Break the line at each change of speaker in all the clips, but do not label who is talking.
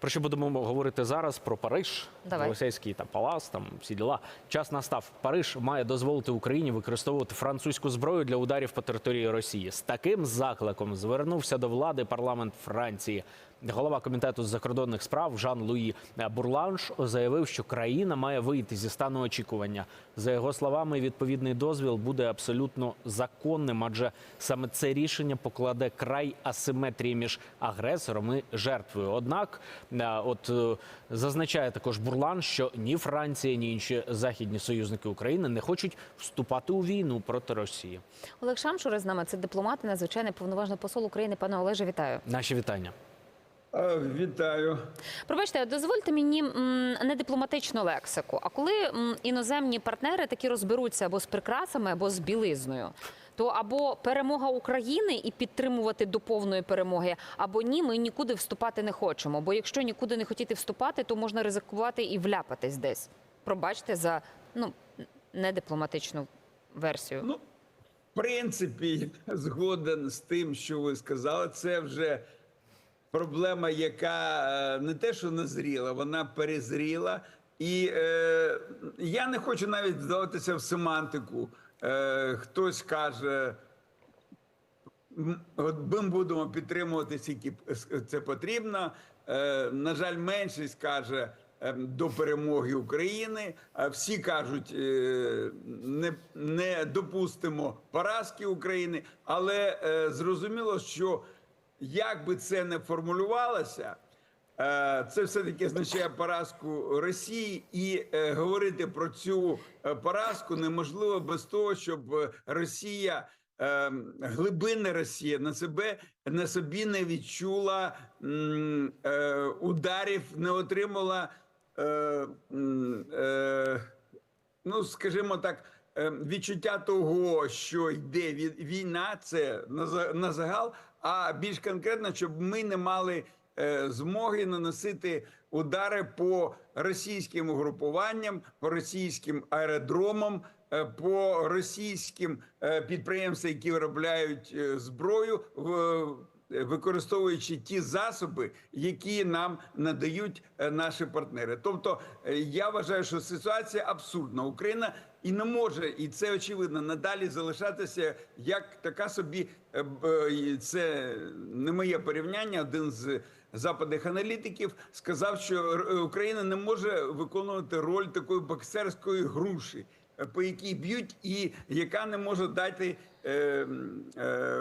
Про що будемо говорити зараз? Про Париж,
Голосейський
та там палац, там всі діла. Час настав. Париж має дозволити Україні використовувати французьку зброю для ударів по території Росії. З таким закликом звернувся до влади парламент Франції. Голова комітету з закордонних справ Жан Луї Бурланш заявив, що країна має вийти зі стану очікування. За його словами, відповідний дозвіл буде абсолютно законним, адже саме це рішення покладе край асиметрії між агресором і жертвою. Однак, е, от е, зазначає також Бурлан, що ні Франція, ні інші західні союзники України не хочуть вступати у війну проти Росії.
Олег Шамшур з нами це дипломат і надзвичайний повноважний посол України. Пане Олеже, вітаю.
Наші вітання.
Вітаю.
Пробачте, дозвольте мені не дипломатичну лексику. А коли іноземні партнери такі розберуться або з прикрасами, або з білизною. То або перемога України і підтримувати до повної перемоги, або ні, ми нікуди вступати не хочемо. Бо якщо нікуди не хотіти вступати, то можна ризикувати і вляпатись десь. Пробачте за ну не дипломатичну версію.
Ну, в принципі, згоден з тим, що ви сказали. Це вже проблема, яка е, не те, що назріла, вона перезріла. І е, я не хочу навіть вдаватися в семантику. Е, хтось каже. От ми будемо підтримувати скільки це потрібно. Е, на жаль, меншість каже е, до перемоги України. А всі кажуть, е, не, не допустимо поразки України. Але е, зрозуміло, що як би це не формулювалося. Е, Це все-таки означає поразку Росії, і е, говорити про цю е, поразку неможливо без того, щоб Росія, глибинна Росія на себе на собі не відчула ударів, не отримала. Ну скажімо так, е, відчуття того, що йде війна, це на за- на загал. А більш конкретно, щоб ми не мали е, змоги наносити удари по російським угрупуванням, по російським аеродромам, е, по російським е, підприємствам, які виробляють зброю. в- Використовуючи ті засоби, які нам надають е, наші партнери, тобто е, я вважаю, що ситуація абсурдна. Україна і не може, і це очевидно, надалі залишатися як така собі. е, е, Це не моє порівняння. Один з западних аналітиків сказав, що Україна не може виконувати роль такої боксерської груші, е, по якій б'ють, і яка не може дати е, е,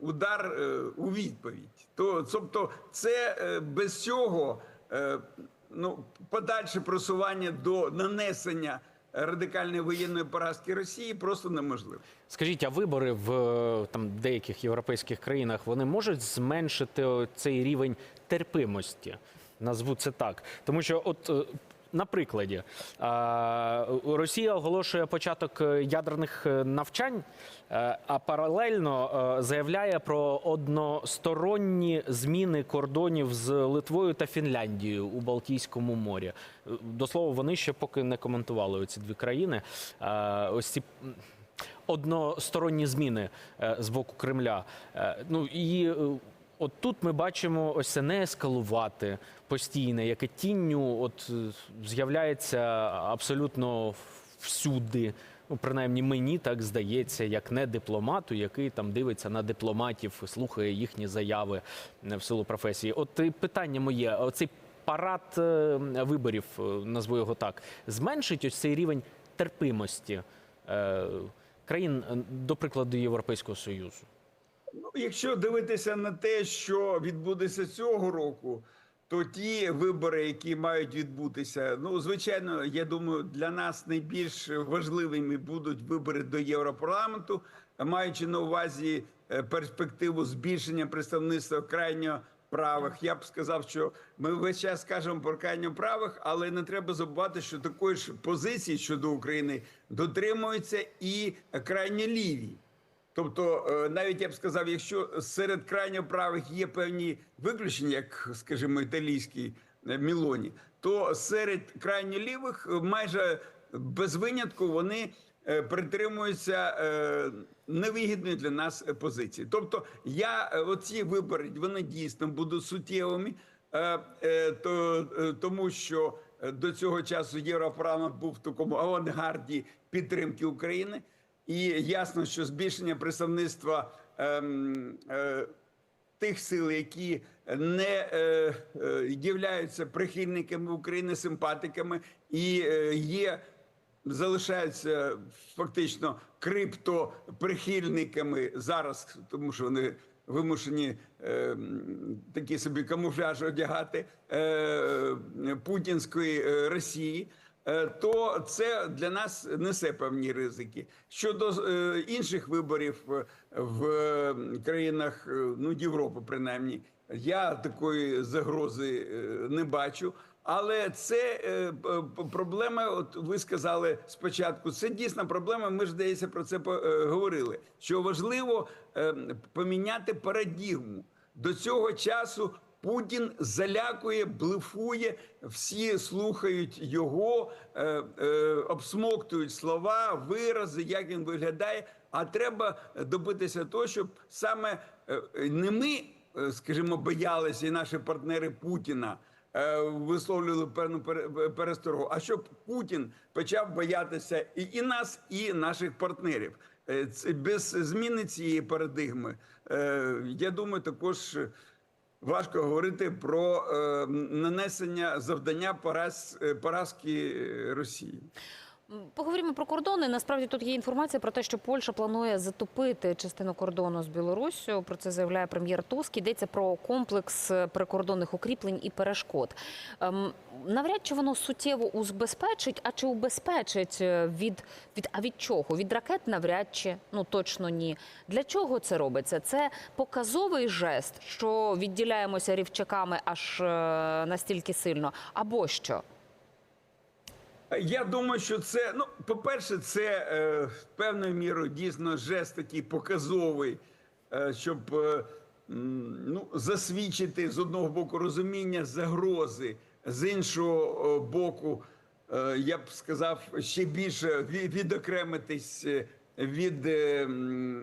удар е, у відповідь. То тобто, це е, без цього е, ну подальше просування до нанесення радикальної воєнної поразки Росії просто неможливо.
Скажіть, а вибори в е, там деяких європейських країнах вони можуть зменшити цей рівень терпимості? Назву це так, тому що от. Е, На прикладі Росія оголошує початок е, ядерних е, навчань, е, а паралельно е, заявляє про односторонні зміни кордонів з Литвою та Фінляндією у Балтійському морі. Е, До слова, вони ще поки не коментували ці дві країни. Е, Ось ці односторонні зміни е, з боку Кремля. Е, Ну і е, от тут ми бачимо ось не ескалувати постійне, яке тінню от е, з'являється абсолютно всюди. Ну, принаймні мені так здається, як не дипломату, який там дивиться на дипломатів, слухає їхні заяви е, в силу професії. От питання моє: оцей парад е, виборів, назву його так, зменшить ось цей рівень терпимості країн, до прикладу, Європейського Союзу.
Ну, якщо дивитися на те, що відбудеться цього року, то ті вибори, які мають відбутися, ну звичайно, я думаю, для нас найбільш важливими будуть вибори до Європарламенту, маючи на увазі е, перспективу збільшення представництва крайньо правих. Я б сказав, що ми весь час кажемо про крайньо правих, але не треба забувати, що такої ж позиції щодо України дотримуються і крайньо ліві. Тобто, е, навіть я б сказав, якщо серед крайньо правих є певні виключення, як, скажімо, італійський е, Мілоні, то серед крайньо лівих е, майже без винятку вони притримуються невигідної для нас позиції. Тобто, я оці вибори вони дійсно будуть суттєвими. то, тому що до цього часу Європарламент був в такому авангарді підтримки України, і ясно, що збільшення представництва ем, е, тих сил, які не е, е, являються прихильниками України, симпатиками і е, залишаються фактично криптоприхильниками зараз, тому що вони вимушені е, такі собі камуфляж одягати е, путінської е, Росії. Е, То це для нас несе певні ризики. Щодо е, інших виборів е, в країнах ну Європи, принаймні, я такої загрози не бачу. Але це проблема. От ви сказали спочатку. Це дійсна проблема. Ми ж здається про це говорили. Що важливо поміняти парадігму до цього часу. Путін залякує, блефує, всі слухають його, е, е, обсмоктують слова, вирази, як він виглядає. А треба добитися того, щоб саме е, не ми, е, скажімо, боялися і наші партнери Путіна е, висловлювали певну пере- пересторогу, а щоб Путін почав боятися і, і нас, і наших партнерів. Це без зміни цієї парадигми, я думаю, також важко говорити про е, нанесення завдання пораз, е, поразки Росії.
Поговоримо про кордони. Насправді тут є інформація про те, що Польща планує затопити частину кордону з Білоруссю. Про це заявляє прем'єр Туск. Йдеться про комплекс е, прикордонних укріплень і перешкод. Ем, навряд чи воно суттєво узбезпечить, а чи убезпечить е, від, від а від чого? Від ракет навряд чи ну точно ні. Для чого це робиться? Це показовий жест, що відділяємося рівчаками аж е, настільки сильно, або що?
Я думаю, що це ну, по-перше, це е, певною мірою дійсно жест такий показовий, е, щоб е, ну, засвідчити з одного боку розуміння загрози, з іншого е, боку, е, я б сказав, ще більше ві- відокремитись. Від е,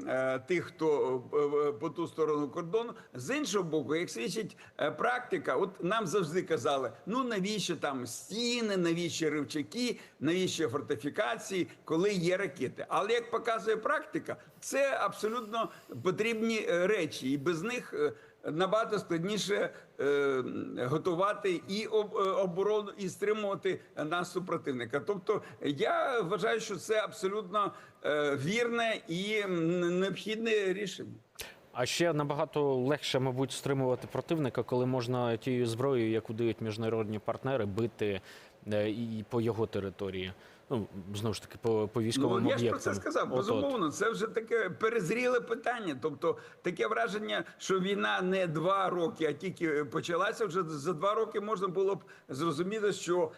е, тих, хто е, е, по ту сторону кордону, з іншого боку, як свідчить е, практика, от нам завжди казали: ну навіщо там стіни, навіщо ривчаки, навіщо фортифікації, коли є ракети. Але як показує практика, це абсолютно потрібні е, речі, і без них е, набагато складніше е, готувати і об- е, оборону, і стримувати наступ противника. Тобто, я вважаю, що це абсолютно е, вірне і необхідне рішення.
А ще набагато легше, мабуть, стримувати противника, коли можна тією зброєю, яку дають міжнародні партнери, бити і по його території. Ну знову ж таки, по, по військовим
Ну, я ж про це сказав. Безумовно, це вже таке перезріле питання. Тобто таке враження, що війна не два роки, а тільки почалася. Вже за два роки можна було б зрозуміти, що е, е,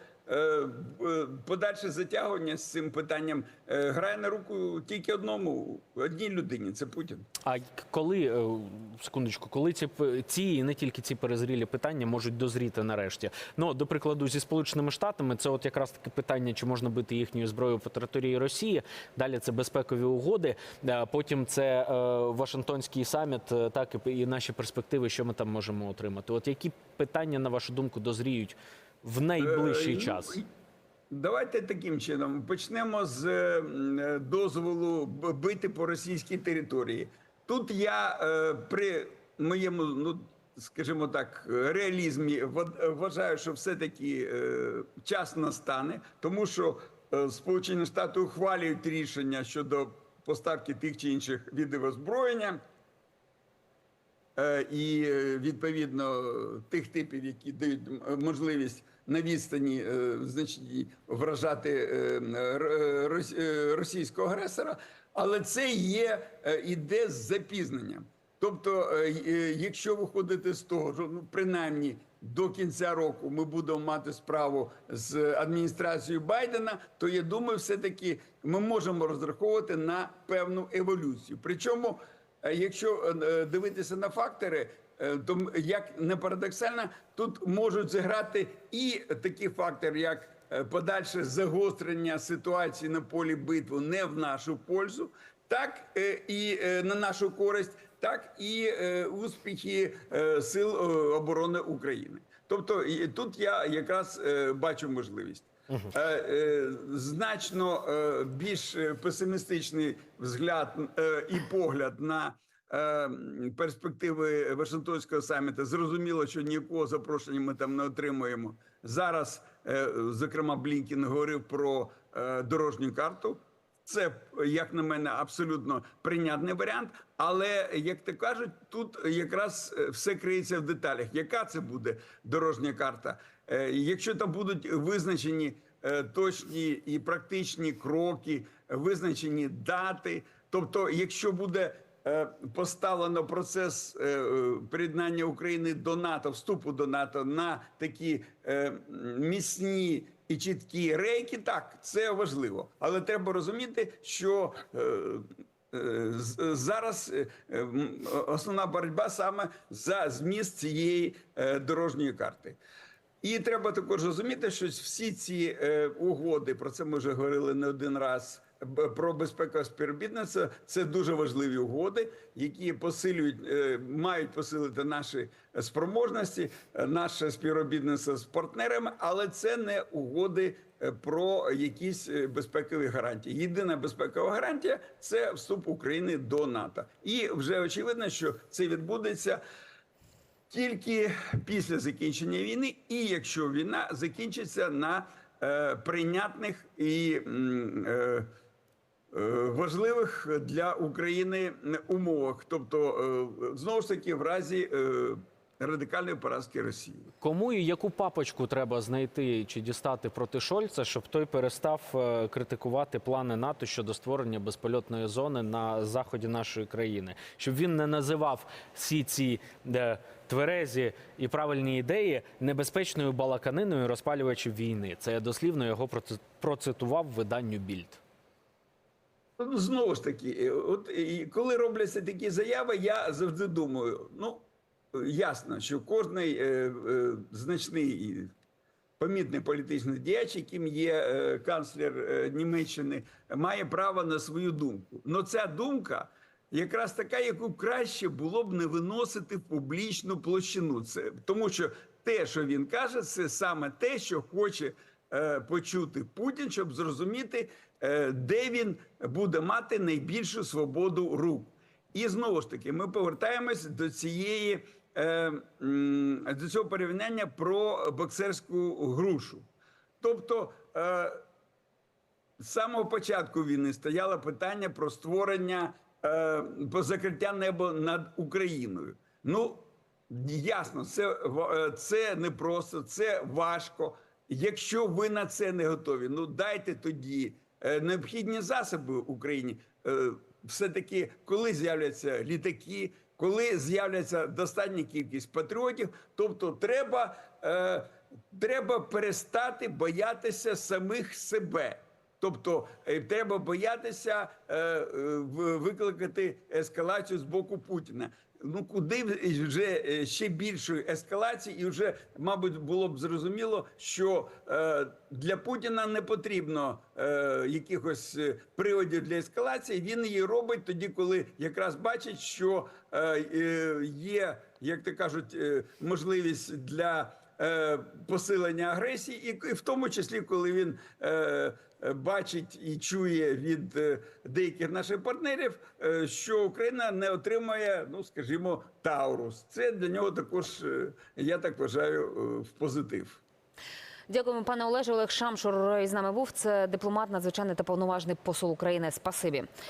подальше затягування з цим питанням е, грає на руку тільки одному одній людині. Це Путін.
А коли е, секундочку, коли ці ці і не тільки ці перезрілі питання можуть дозріти нарешті? Ну до прикладу, зі сполученими штатами це от якраз таке питання, чи можна бити їхньою зброєю по території Росії. Далі це безпекові угоди. е, Потім це е, Вашингтонський саміт, е, так і наші перспективи, що ми там можемо отримати. От які питання, на вашу думку, дозріють в найближчий
Е, ну,
час?
Давайте таким чином почнемо з е, дозволу бити по російській території. Тут я е, при моєму, ну скажімо так, реалізмі вважаю, що все-таки час настане, тому що Сполучені Штати ухвалюють рішення щодо поставки тих чи інших видів озброєння. І відповідно тих типів, які дають можливість на відстані е, значній вражати е, е, рос- російського агресора, але це є іде з запізненням. Тобто, якщо виходити з того, що ну принаймні до кінця року ми будемо мати справу з адміністрацією Байдена, то я думаю, все таки ми можемо розраховувати на певну еволюцію. Причому Якщо дивитися на фактори, як не парадоксально, тут можуть зіграти і такі фактори, як е, подальше загострення ситуації на полі битви не в нашу пользу, так е, і е, на нашу користь, так і е, успіхи е, сил е, оборони України. Тобто тут я якраз е, бачу можливість. Е, е, значно е, більш е, песимістичний взгляд е, і погляд на е, перспективи Вашингтонського саміту. Зрозуміло, що ніякого запрошення ми там не отримуємо. Зараз, е, зокрема, Блінкін говорив про е, дорожню карту. Це, як на мене, абсолютно прийнятний варіант. Але як то кажуть, тут якраз е, все криється в деталях. Яка це буде дорожня карта? Якщо там будуть визначені точні і практичні кроки, визначені дати, тобто, якщо буде поставлено процес е, е, приєднання України до НАТО, вступу до НАТО на такі е, міцні і чіткі рейки, так це важливо, але треба розуміти, що е, е, зараз е, основна боротьба саме за зміст цієї е, дорожньої карти. І треба також розуміти, що всі ці е, угоди, про це ми вже говорили не один раз. Про безпекове співробітництво це дуже важливі угоди, які посилюють, е, мають посилити наші спроможності, е, наше співробітництво з партнерами, але це не угоди е, про якісь безпекові гарантії. Єдина безпекова гарантія це вступ України до НАТО. І вже очевидно, що це відбудеться тільки після закінчення війни, і якщо війна закінчиться на е, прийнятних і е, важливих для України умовах, тобто е, знову ж таки в разі е, радикальної поразки Росії.
Кому і яку папочку треба знайти чи дістати проти Шольца, щоб той перестав е, критикувати плани НАТО щодо створення безпольотної зони на заході нашої країни, щоб він не називав всі ці е, тверезі і правильні ідеї небезпечною балаканиною розпалювачів війни. Це я дослівно його проци- процитував виданню Більд.
Ну, знову ж таки, е, от і коли робляться такі заяви, я завжди думаю: ну ясно, що кожний е, е, значний помітний політичний діяч, яким є е, канцлер е, Німеччини, має право на свою думку. Но ця думка. Якраз така, яку краще було б не виносити в публічну площину. Це тому, що те, що він каже, це саме те, що хоче е, почути Путін, щоб зрозуміти, де він буде мати найбільшу свободу рук. І знову ж таки, ми повертаємось до цієї е, до цього порівняння про боксерську грушу. Тобто. Е, з самого початку війни стояло питання про створення е, про закриття неба над Україною. Ну ясно, це, е, це непросто, це важко. Якщо ви на це не готові, ну дайте тоді е, необхідні засоби Україні. Е, все-таки, коли з'являться літаки, коли з'являться достатня кількість патріотів, тобто треба, е, треба перестати боятися самих себе. Тобто е, треба боятися е, е, викликати ескалацію з боку Путіна. Ну куди вже е, ще більшої ескалації, і вже, мабуть, було б зрозуміло, що е, для Путіна не потрібно е, якихось е, приводів для ескалації. Він її робить тоді, коли якраз бачить, що е, е, є, як то кажуть, можливість для посилення агресії, і, в тому числі, коли він е, е, бачить і чує від е, деяких наших партнерів, е, що Україна не отримає, ну скажімо, Таурус. Це для нього також, е, я так вважаю, е, в позитив.
Дякуємо, пане Олеже. Олег Шамшур із нами був. Це дипломат, надзвичайний та повноважний посол України. Спасибі.